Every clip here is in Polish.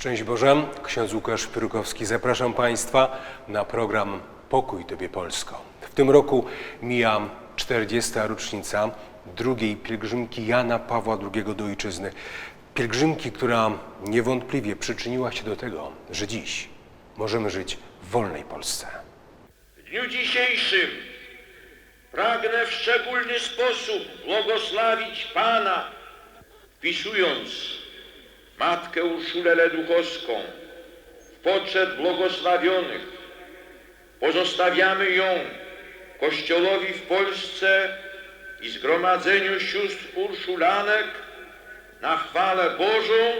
Szczęść Boże, ksiądz Łukasz Pyrukowski. Zapraszam Państwa na program Pokój Tobie Polsko. W tym roku mija 40. rocznica drugiej pielgrzymki Jana Pawła II do ojczyzny. Pielgrzymki, która niewątpliwie przyczyniła się do tego, że dziś możemy żyć w wolnej Polsce. W dniu dzisiejszym pragnę w szczególny sposób błogosławić Pana, wpisując Matkę Urszulę Leduchowską w poczet błogosławionych. Pozostawiamy ją Kościołowi w Polsce i Zgromadzeniu Sióstr Urszulanek na chwałę Bożą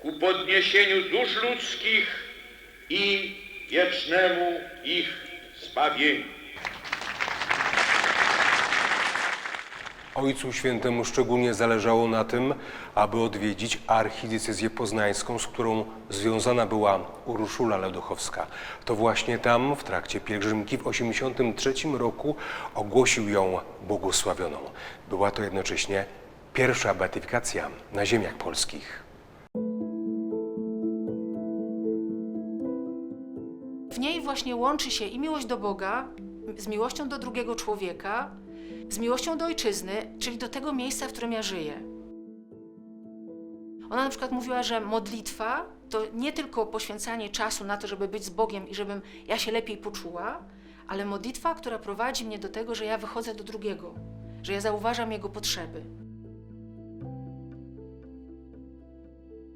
ku podniesieniu dusz ludzkich i wiecznemu ich zbawieniu. Ojcu Świętemu szczególnie zależało na tym, aby odwiedzić archidiecezję poznańską, z którą związana była Urszula Leduchowska. To właśnie tam w trakcie pielgrzymki w 1983 roku ogłosił ją błogosławioną. Była to jednocześnie pierwsza beatyfikacja na ziemiach polskich. W niej właśnie łączy się i miłość do Boga z miłością do drugiego człowieka, z miłością do ojczyzny, czyli do tego miejsca, w którym ja żyję. Ona na przykład mówiła, że modlitwa to nie tylko poświęcanie czasu na to, żeby być z Bogiem i żebym ja się lepiej poczuła, ale modlitwa, która prowadzi mnie do tego, że ja wychodzę do drugiego, że ja zauważam jego potrzeby.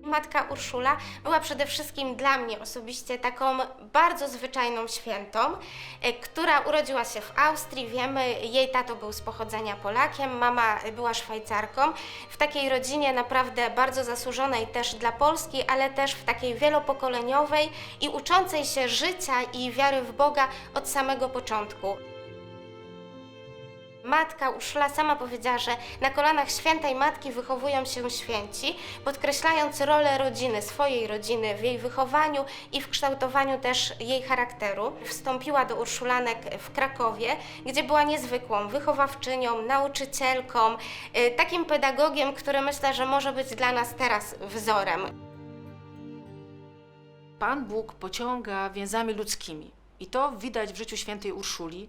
Matka Urszula była przede wszystkim dla mnie osobiście taką bardzo zwyczajną świętą, e, która urodziła się w Austrii. Wiemy, jej tato był z pochodzenia Polakiem, mama była Szwajcarką. W takiej rodzinie naprawdę bardzo zasłużonej też dla Polski, ale też w takiej wielopokoleniowej i uczącej się życia i wiary w Boga od samego początku. Matka Urszula sama powiedziała, że na kolanach świętej matki wychowują się święci, podkreślając rolę rodziny, swojej rodziny w jej wychowaniu i w kształtowaniu też jej charakteru. Wstąpiła do Urszulanek w Krakowie, gdzie była niezwykłą wychowawczynią, nauczycielką, y, takim pedagogiem, który myślę, że może być dla nas teraz wzorem. Pan Bóg pociąga więzami ludzkimi. I to widać w życiu świętej Urszuli,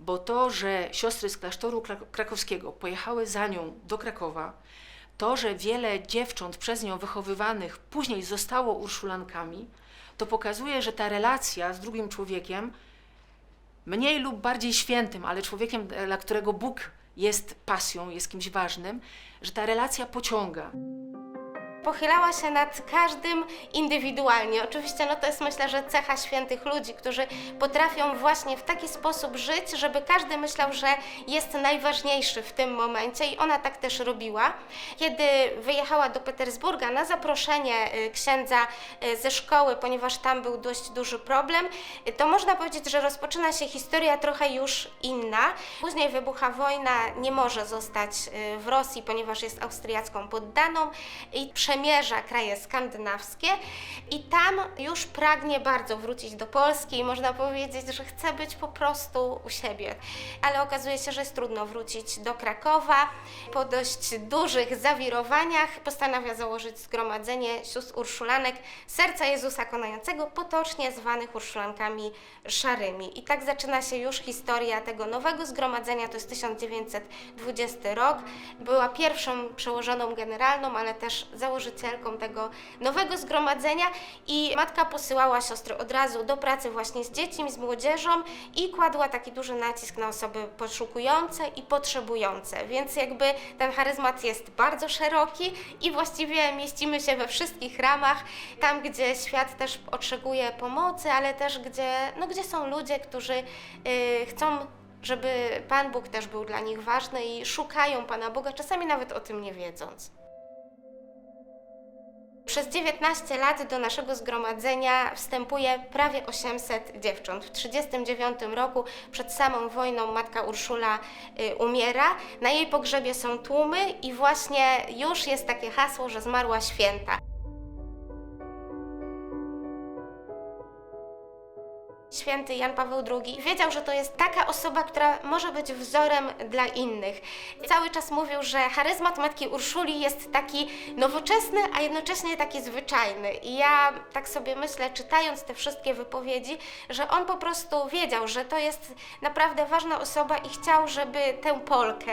bo to, że siostry z klasztoru krak- krakowskiego pojechały za nią do Krakowa, to, że wiele dziewcząt przez nią wychowywanych później zostało urszulankami, to pokazuje, że ta relacja z drugim człowiekiem, mniej lub bardziej świętym, ale człowiekiem, dla którego Bóg jest pasją, jest kimś ważnym, że ta relacja pociąga. Pochylała się nad każdym indywidualnie. Oczywiście no to jest myślę, że cecha świętych ludzi, którzy potrafią właśnie w taki sposób żyć, żeby każdy myślał, że jest najważniejszy w tym momencie i ona tak też robiła. Kiedy wyjechała do Petersburga na zaproszenie y, księdza y, ze szkoły, ponieważ tam był dość duży problem, y, to można powiedzieć, że rozpoczyna się historia trochę już inna. Później wybucha wojna, nie może zostać w Rosji, ponieważ jest austriacką poddaną i przemierza kraje skandynawskie i tam już pragnie bardzo wrócić do Polski i można powiedzieć, że chce być po prostu u siebie. Ale okazuje się, że jest trudno wrócić do Krakowa. Po dość dużych zawirowaniach postanawia założyć zgromadzenie sióstr Urszulanek Serca Jezusa Konającego, potocznie zwanych Urszulankami Szarymi. I tak zaczyna się już historia tego nowego zgromadzenia, to jest 1920 rok. Była pierwszą przełożoną generalną, ale też założycielką tego nowego zgromadzenia i matka posyłała siostry od razu do pracy właśnie z dziećmi, z młodzieżą i kładła taki duży nacisk na osoby poszukujące i potrzebujące, więc jakby ten charyzmat jest bardzo szeroki i właściwie mieścimy się we wszystkich ramach, tam gdzie świat też oczekuje pomocy, ale też gdzie, no, gdzie są ludzie, którzy y, chcą żeby Pan Bóg też był dla nich ważny i szukają Pana Boga, czasami nawet o tym nie wiedząc. Przez 19 lat do naszego zgromadzenia wstępuje prawie 800 dziewcząt. W 1939 roku, przed samą wojną, matka Urszula y, umiera. Na jej pogrzebie są tłumy i właśnie już jest takie hasło, że zmarła święta. Święty Jan Paweł II wiedział, że to jest taka osoba, która może być wzorem dla innych. Cały czas mówił, że charyzmat Matki Urszuli jest taki nowoczesny, a jednocześnie taki zwyczajny. I ja tak sobie myślę, czytając te wszystkie wypowiedzi, że on po prostu wiedział, że to jest naprawdę ważna osoba i chciał, żeby tę Polkę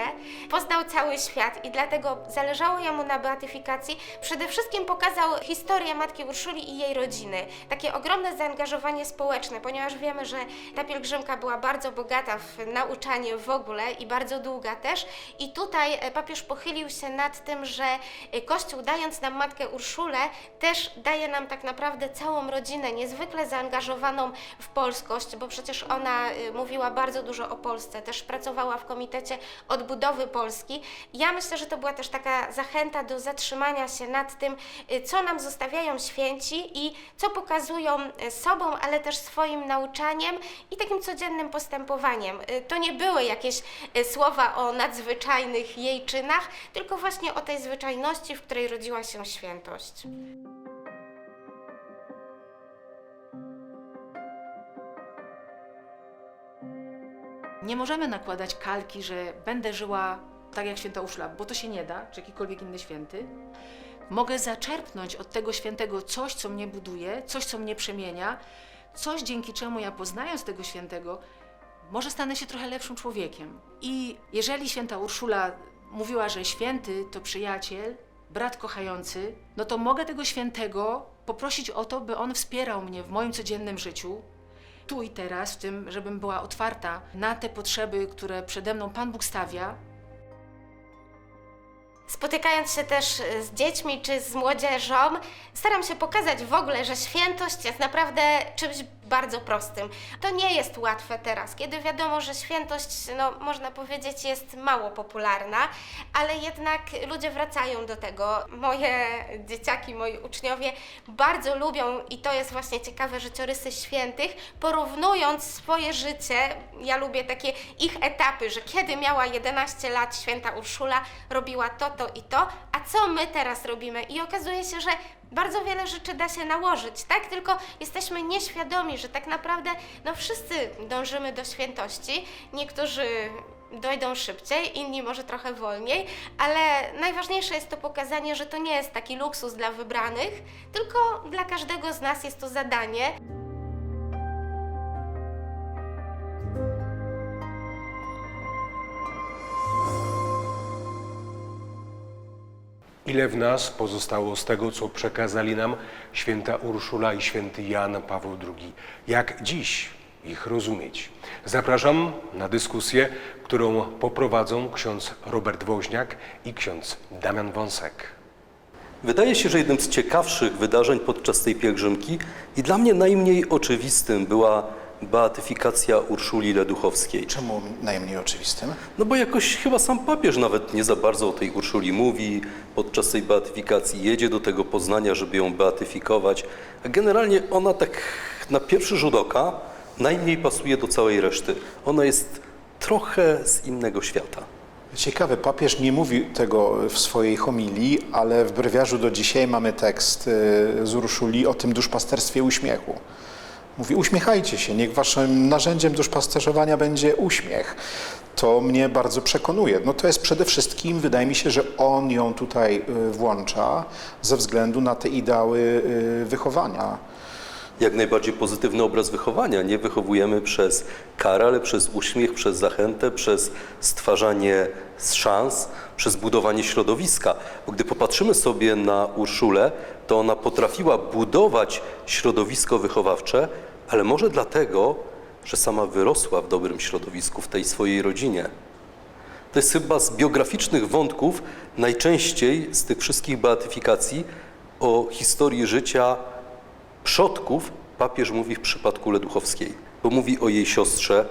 poznał cały świat i dlatego zależało jemu na beatyfikacji. Przede wszystkim pokazał historię Matki Urszuli i jej rodziny. Takie ogromne zaangażowanie społeczne, ponieważ wiemy, że ta pielgrzymka była bardzo bogata w nauczanie w ogóle i bardzo długa też. I tutaj e, papież pochylił się nad tym, że e, Kościół dając nam Matkę Urszulę też daje nam tak naprawdę całą rodzinę niezwykle zaangażowaną w polskość, bo przecież ona y, mówiła bardzo dużo o Polsce, też pracowała w Komitecie Odbudowy Polski. Ja myślę, że to była też taka zachęta do zatrzymania się nad tym, co nam zostawiają święci i co pokazują sobą, ale też swoim nauczaniem i takim codziennym postępowaniem. Y, To nie były jakieś y, słowa o nadzwyczajnych jej czynach, tylko właśnie o tej zwyczajności, w której rodziła się świętość. Nie możemy nakładać kalki, że będę żyła tak jak święta Urszula, bo to się nie da, czy jakikolwiek inny święty. Mogę zaczerpnąć od tego świętego coś, co mnie buduje, coś, co mnie przemienia, coś, dzięki czemu ja poznając tego świętego, może stanę się trochę lepszym człowiekiem. I jeżeli święta Urszula mówiła, że święty to przyjaciel, brat kochający, no to mogę tego świętego poprosić o to, by on wspierał mnie w moim codziennym życiu, tu i teraz, w tym, żebym była otwarta na te potrzeby, które przede mną Pan Bóg stawia, Spotykając się też y, z dziećmi czy z młodzieżą, staram się pokazać w ogóle, że świętość jest naprawdę czymś bardzo prostym. To nie jest łatwe teraz, kiedy wiadomo, że świętość, no, można powiedzieć, jest mało popularna, ale jednak ludzie wracają do tego. Moje dzieciaki, moi uczniowie bardzo lubią, i to jest właśnie ciekawe, życiorysy świętych, porównując swoje życie, ja lubię takie ich etapy, że kiedy miała 11 lat święta Urszula, robiła to, to i to, a co my teraz robimy? I okazuje się, że bardzo wiele rzeczy da się nałożyć, tak? Tylko jesteśmy nieświadomi, że tak naprawdę no wszyscy dążymy do świętości. Niektórzy dojdą szybciej, inni może trochę wolniej, ale najważniejsze jest to pokazanie, że to nie jest taki luksus dla wybranych, tylko dla każdego z nas jest to zadanie. Ile w nas pozostało z tego, co przekazali nam święta Urszula i święty Jan Paweł II? Jak dziś ich rozumieć? Zapraszam na dyskusję, którą poprowadzą ksiądz Robert Woźniak i ksiądz Damian Wąsek. Wydaje się, że jednym z ciekawszych wydarzeń podczas tej pielgrzymki i dla mnie najmniej oczywistym była beatyfikacja Urszuli Leduchowskiej. Czemu najmniej oczywistym? No bo jakoś chyba sam papież nawet nie za bardzo o tej Urszuli mówi. Podczas tej beatyfikacji jedzie do tego Poznania, żeby ją beatyfikować. A generalnie ona tak na pierwszy rzut oka najmniej pasuje do całej reszty. Ona jest trochę z innego świata. Ciekawe, papież nie mówi tego w swojej homilii, ale w brewiarzu do dzisiaj mamy tekst y, z Urszuli o tym duszpasterstwie uśmiechu. Mówi, uśmiechajcie się, niech waszym narzędziem duszpasterzowania będzie uśmiech. To mnie bardzo przekonuje. No to jest przede wszystkim, wydaje mi się, że on ją tutaj y, włącza ze względu na te ideały y, wychowania. Jak najbardziej pozytywny obraz wychowania. Nie wychowujemy przez karę, ale przez uśmiech, przez zachętę, przez stwarzanie szans, przez budowanie środowiska. Bo gdy popatrzymy sobie na Urszulę, to ona potrafiła budować środowisko wychowawcze, ale może dlatego, że sama wyrosła w dobrym środowisku, w tej swojej rodzinie. To jest chyba z biograficznych wątków najczęściej z tych wszystkich beatyfikacji o historii życia przodków papież mówi w przypadku Leduchowskiej, bo mówi o jej siostrze,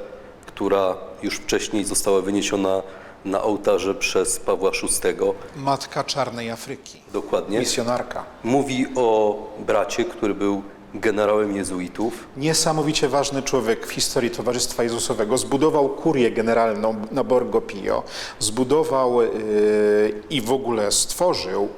która już wcześniej została wyniesiona na ołtarze przez Pawła VI, Matka Czarnej Afryki, dokładnie. misjonarka. Mówi o bracie, który był generałem jezuitów. Niesamowicie ważny człowiek w historii Towarzystwa Jezusowego. Zbudował kurię generalną na Borgo Pio. Zbudował yy, i w ogóle stworzył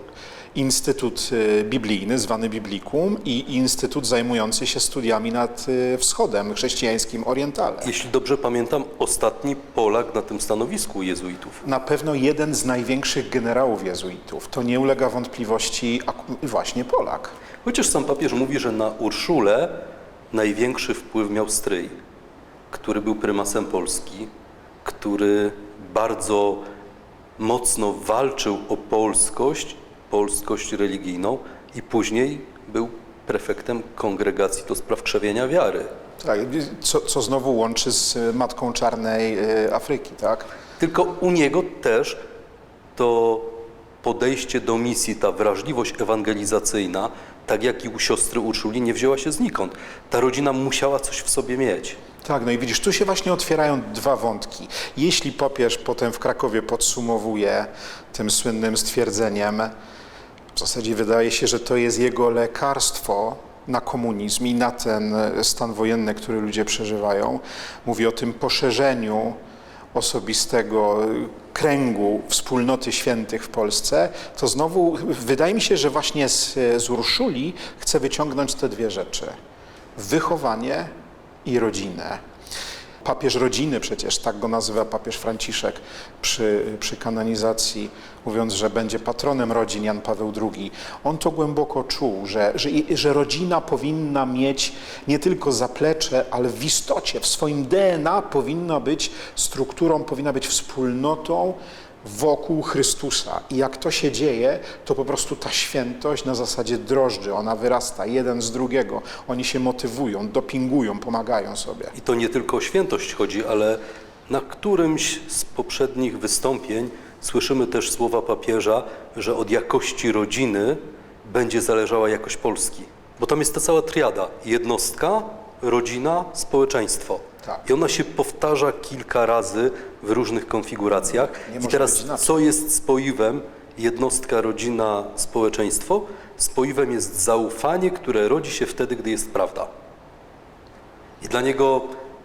Instytut y, Biblijny, zwany Biblikum i Instytut zajmujący się studiami nad y, wschodem chrześcijańskim orientalem. Jeśli dobrze pamiętam, ostatni Polak na tym stanowisku jezuitów. Na pewno jeden z największych generałów jezuitów. To nie ulega wątpliwości właśnie Polak. Chociaż sam papież mówi, że na Urszulę największy wpływ miał stryj, który był prymasem Polski, który bardzo mocno walczył o polskość, polskość religijną i później był prefektem kongregacji do spraw krzewienia wiary. Tak, co, co znowu łączy z y, Matką Czarnej y, Afryki, tak? Tylko u niego też to podejście do misji, ta wrażliwość ewangelizacyjna, tak jak i u siostry Urszuli, nie wzięła się znikąd. Ta rodzina musiała coś w sobie mieć. Tak, no i widzisz, tu się właśnie otwierają dwa wątki. Jeśli papież potem w Krakowie podsumowuje tym słynnym stwierdzeniem, w zasadzie wydaje się, że to jest jego lekarstwo na komunizm i na ten e, stan wojenny, który ludzie przeżywają. Mówi o tym poszerzeniu osobistego e, kręgu wspólnoty świętych w Polsce, to znowu wydaje mi się, że właśnie z, z Urszuli chce wyciągnąć te dwie rzeczy. Wychowanie i rodzinę. Papież rodziny przecież, tak go nazywa papież Franciszek przy, przy kanonizacji, mówiąc, że będzie patronem rodzin Jan Paweł II. On to głęboko czuł, że, że, że rodzina powinna mieć nie tylko zaplecze, ale w istocie, w swoim DNA powinna być strukturą, powinna być wspólnotą wokół Chrystusa. I jak to się dzieje, to po prostu ta świętość na zasadzie drożdży, ona wyrasta jeden z drugiego. Oni się motywują, dopingują, pomagają sobie. I to nie tylko o świętość chodzi, ale na którymś z poprzednich wystąpień słyszymy też słowa papieża, że od jakości rodziny będzie zależała jakość Polski. Bo tam jest ta cała triada: jednostka, rodzina, społeczeństwo. Tak. I ona się powtarza kilka razy w różnych konfiguracjach. Nie I może teraz być inaczej. co jest spoiwem jednostka, rodzina, społeczeństwo? Spoiwem jest zaufanie, które rodzi się wtedy, gdy jest prawda. I dla niego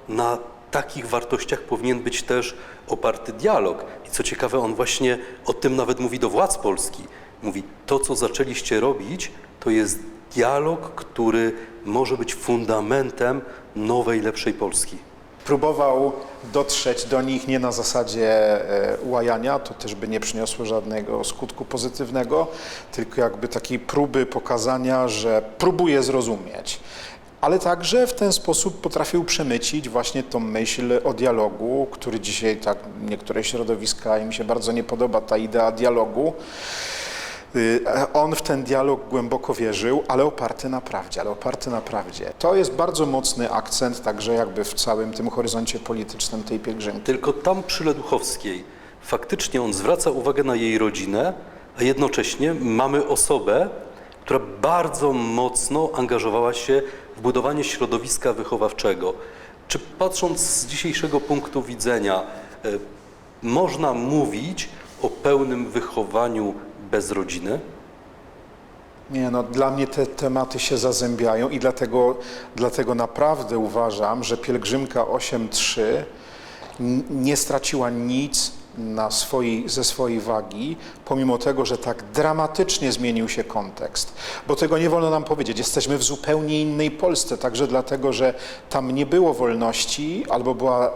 na takich wartościach powinien być też oparty dialog. I co ciekawe, on właśnie o tym nawet mówi do władz Polski. Mówi, to co zaczęliście robić, to jest dialog, który może być fundamentem nowej, lepszej Polski. Próbował dotrzeć do nich nie na zasadzie e, łajania, to też by nie przyniosło żadnego skutku pozytywnego, tylko jakby takiej próby pokazania, że próbuje zrozumieć. Ale także w ten sposób potrafił przemycić właśnie tą myśl o dialogu, który dzisiaj tak niektóre środowiska im się bardzo nie podoba ta idea dialogu. Y, On w ten dialog głęboko wierzył, ale oparty na prawdzie, ale oparty na prawdzie. To jest bardzo mocny akcent także jakby w całym tym horyzoncie politycznym tej pielgrzymki. Tylko tam przy Leduchowskiej faktycznie on zwraca uwagę na jej rodzinę, a jednocześnie mamy osobę, która bardzo mocno angażowała się w budowanie środowiska wychowawczego. Czy patrząc z dzisiejszego punktu widzenia, e, można mówić o pełnym wychowaniu bez rodziny? Nie, no dla mnie te tematy się zazębiają i dlatego, dlatego naprawdę uważam, że pielgrzymka 8.3 n- nie straciła nic na swojej, ze swojej wagi, pomimo tego, że tak dramatycznie zmienił się kontekst. Bo tego nie wolno nam powiedzieć. Jesteśmy w zupełnie innej Polsce, także dlatego, że tam nie było wolności albo była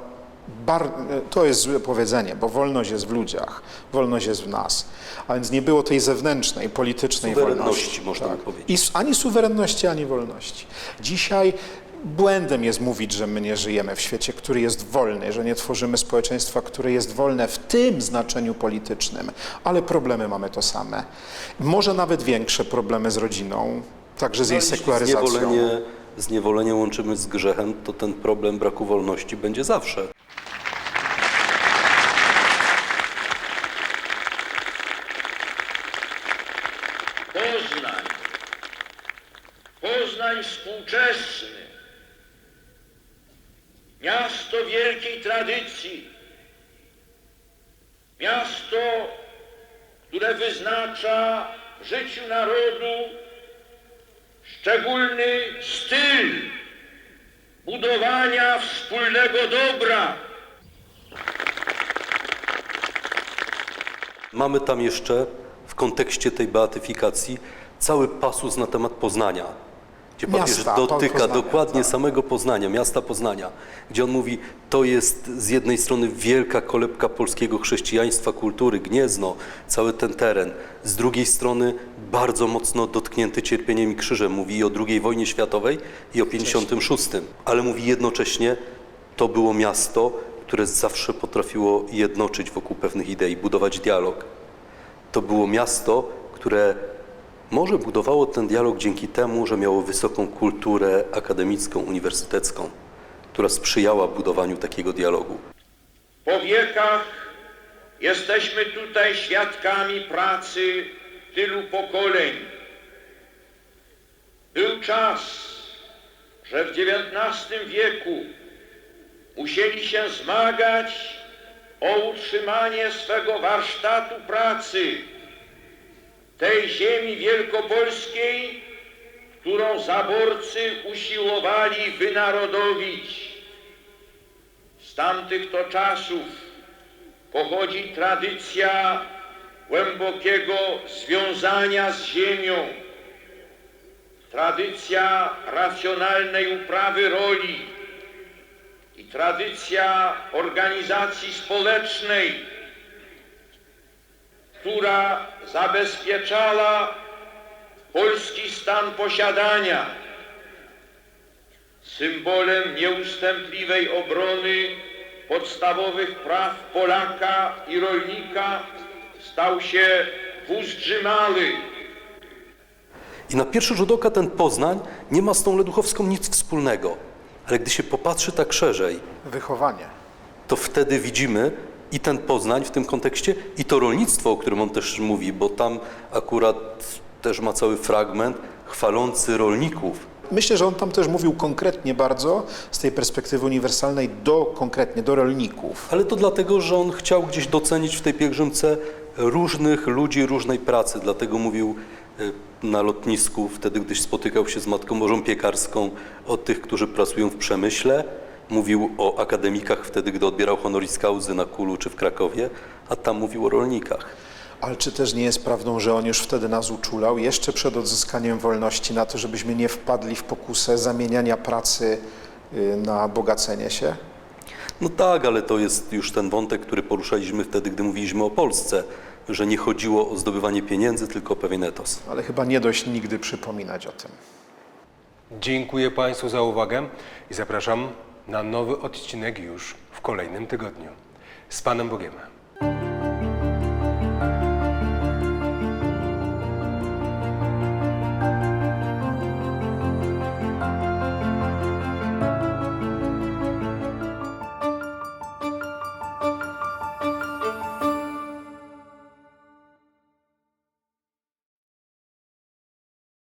Bar, to jest złe powiedzenie, bo wolność jest w ludziach, wolność jest w nas. A więc nie było tej zewnętrznej, politycznej wolności. można by powiedzieć. I ani suwerenności, ani wolności. Dzisiaj błędem jest mówić, że my nie żyjemy w świecie, który jest wolny, że nie tworzymy społeczeństwa, które jest wolne w tym znaczeniu politycznym, ale problemy mamy to same. Może nawet większe problemy z rodziną, także z jej jeśli sekularyzacją. Zniewolenie łączymy z grzechem, to ten problem braku wolności będzie zawsze. Poznań. Poznań współczesny. Miasto wielkiej tradycji. Miasto, które wyznacza życiu narodu szczególny styl budowania wspólnego dobra. Mamy tam jeszcze w kontekście tej beatyfikacji cały pasus na temat Poznania, gdzie papież Miasta, dotyka Poznania, dokładnie tak. samego Poznania, miasta Poznania, gdzie on mówi, to jest z jednej strony wielka kolebka polskiego chrześcijaństwa, kultury, Gniezno, cały ten teren, z drugiej strony bardzo mocno dotknięty cierpieniem i krzyżem. Mówi i o II wojnie światowej i o 56, ale mówi jednocześnie, to było miasto, które zawsze potrafiło jednoczyć wokół pewnych idei, budować dialog. To było miasto, które może budowało ten dialog dzięki temu, że miało wysoką kulturę akademicką, uniwersytecką, która sprzyjała budowaniu takiego dialogu. Po wiekach jesteśmy tutaj świadkami pracy tylu pokoleń. Był czas, że w XIX wieku musieli się zmagać o utrzymanie swego warsztatu pracy, tej ziemi wielkopolskiej, którą zaborcy usiłowali wynarodowić. Z tamtych to czasów pochodzi tradycja głębokiego związania z ziemią, tradycja racjonalnej uprawy roli i tradycja organizacji społecznej, która zabezpieczała polski stan posiadania. Symbolem nieustępliwej obrony podstawowych praw Polaka i rolnika stał się wóz Dżymały, I na pierwszy rzut oka ten Poznań nie ma z tą Leduchowską nic wspólnego. Ale gdy się popatrzy tak szerzej, Wychowanie. to wtedy widzimy i ten Poznań w tym kontekście, i to rolnictwo, o którym on też mówi, bo tam akurat też ma cały fragment chwalący rolników. Myślę, że on tam też mówił konkretnie bardzo z tej perspektywy uniwersalnej do konkretnie do rolników. Ale to dlatego, że on chciał gdzieś docenić w tej pielgrzymce różnych ludzi, różnej pracy. Dlatego mówił y, na lotnisku, wtedy gdyś spotykał się z Matką Bożą Piekarską, o tych, którzy pracują w przemyśle. Mówił o akademikach wtedy, gdy odbierał honoris causa na Kulu czy w Krakowie, a tam mówił o rolnikach. Ale czy też nie jest prawdą, że on już wtedy nas uczulał, jeszcze przed odzyskaniem wolności, na to, żebyśmy nie wpadli w pokusę zamieniania pracy y, na bogacenie się? No tak, ale to jest już ten wątek, który poruszaliśmy wtedy, gdy mówiliśmy o Polsce, że nie chodziło o zdobywanie pieniędzy, tylko o pewien etos. Ale chyba nie dość nigdy przypominać o tym. Dziękuję Państwu za uwagę i zapraszam na nowy odcinek już w kolejnym tygodniu. Z Panem Bogiem.